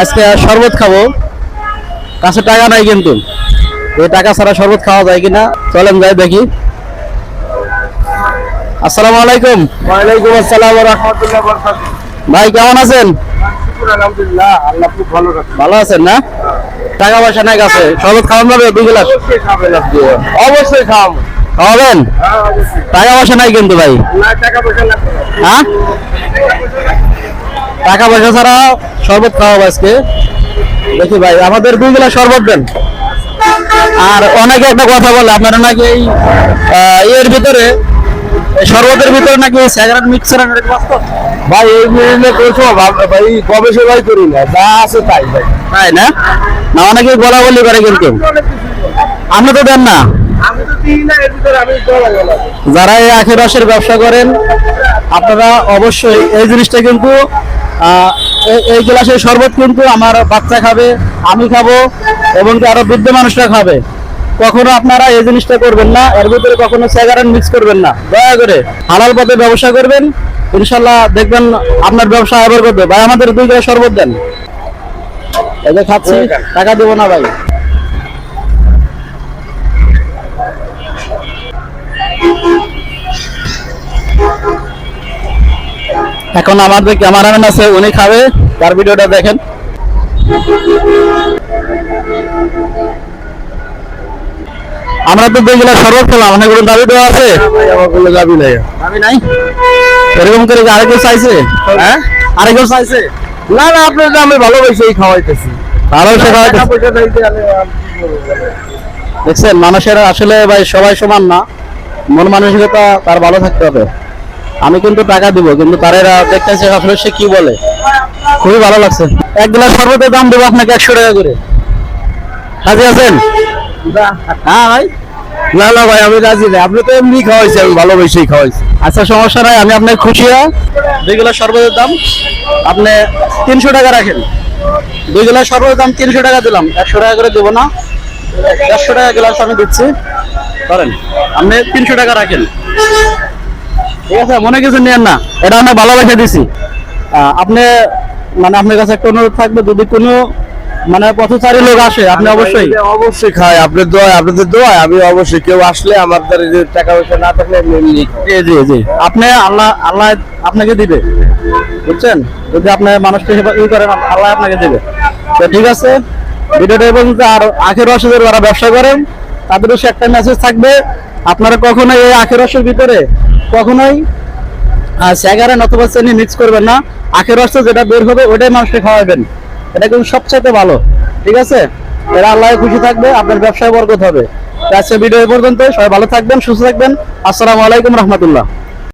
আজকে শরবত খাব। কাছে টাকা নাই কিন্তু। এই টাকা ছাড়া শরবত খাওয়া যায় কিনা চলেন যাই দেখি। আসসালামু আলাইকুম। ওয়ালাইকুম আসসালাম ওয়া রাহমাতুল্লাহি ওয়া বারাকাতুহু। ভাই কেমন আছেন? আলহামদুলিল্লাহ। আল্লাহ খুব ভালো ভালো আছেন না? টাকা পয়সা নাই কাছে। শরবত খাওয়ান যাবে দুই গ্লাস? অবশ্যই খাওয়াবেন? হ্যাঁ টাকা পয়সা নাই কিন্তু ভাই। টাকা পয়সা হ্যাঁ? টাকা পয়সা ছাড়া শরবত খাওয়াবো আজকে। দেখি ভাই আমাদের দুই গ্লাস শরবত দেন। আর অনেকে একটা কথা বলে আপনারা নাকি এই ইয়ের ভিতরে শরবতের ভিতরে নাকি সিগারেট মিক্সার ভাই এই মিলে করছ ভাব- ভাই গবেষণাই করি না যা আছে তাই ভাই। তাই না? না অনেকে বলা বলি করে কিন্তু। আপনি তো দেন না? এর যারা এই আখের রসের ব্যবসা করেন আপনারা অবশ্যই এই জিনিসটা কিন্তু এই- গ্লাসে শরবত কিন্তু আমার বাচ্চা খাবে, আমি খাব এবং আরও বৃদ্ধ মানুষরা খাবে। কখনো আপনারা এই জিনিসটা করবেন না, এর ভিতরে কখনো স্যাগারেন মিক্স করবেন না। দয়া করে হালাল পথে ব্যবসা করবেন, ইনশাল্লাহ দেখবেন আপনার ব্যবসা আবার করবে। ভাই, আমাদের দুই গ্লাস শরবত দেন। এই যে খাচ্ছি, টাকা দেবো না ভাই। এখন আমাদের ক্যামেরাম্যান আছে উনি খাবে তার ভিডিওটা দেখেন। আমরা তো শরবত খেলাম কোনো দাবি দেওয়া আছে। কোনো যাবি নাই দাবি নাই? এরকম করে আরেকেও চাইছে? হ্যাঁ? আরেকেও চাইছে? না না আপনার আমি ভালোবাসেই খাওয়াইতেছি। ভালো সে টাকা খাওয়াইতেছে। পয়সা চাইতে আমি আর কি করব? দেখছেন মানুষের আসলে ভাই সবাই সমান না। মন মানসিকতা তার ভালো থাকতে হবে। আমি কিন্তু টাকা দিব কিন্তু তারা দেখতেছে আসলে সে কি বলে। খুবই ভালো লাগছে। এক গ্লাস শরবতের দাম দেবো আপনাকে একশো টাকা করে। রাজি আছেন? হ্যাঁ ভাই। না না ভাই আমি রাজি আপনি তো এমনি খাওয়াইছি আমি ভালোবাসেই খাওয়াইছি। আচ্ছা সমস্যা নাই আমি খুশি হয়ে? দুই গ্লাস শরবতের দাম আপনি তিনশো টাকা রাখেন। দুই গ্লাস শরবতের দাম তিনশো টাকা দিলাম একশো টাকা করে দেবো না। একশো টাকা গ্লাস আমি দিচ্ছি। করেন আপনি তিনশো টাকা রাখেন। ঠিক আছে মনে কিছু নেন না। এটা আমি ভালোবাসা দিছি। আপনি মানে আপনার কাছে একটা অনুরোধ থাকবে যদি কোনো মানে পথচারী লোক আসে আপনি অবশ্যই অবশ্যই খাই। আপনার দোয়া আপনাদের দোয়া আমি অবশ্যই কেউ আসলে আমার দ্বারা যে টাকা পয়সা না থাকলে জি জি জি। আপনি আল্লাহ আল্লাহ আপনাকে দিবে। বুঝছেন? যদি আপনি মানুষকে সেবা ই করেন আল্লাহ আপনাকে দিবে। তো ঠিক আছে ভিডিওটা এবং আর আখের রসের যারা ব্যবসা করেন তাদের সে একটা মেসেজ থাকবে। আপনারা কখনোই এই আখের রসের ভিতরে কখনোই স্যাগারেন অথবা চেনি মিক্স করবেন না। আখের রস যেটা বের হবে, ওটাই মানুষকে খাওয়াবেন। এটা কিন্তু সবচাইতে ভালো, ঠিক আছে? এরা আল্লাহ খুশি থাকবে, আপনার ব্যবসায় বরকত হবে। আজকে ভিডিও পর্যন্ত সবাই ভালো থাকবেন, সুস্থ থাকবেন। আসসালামু আলাইকুম রহমতুল্লাহ।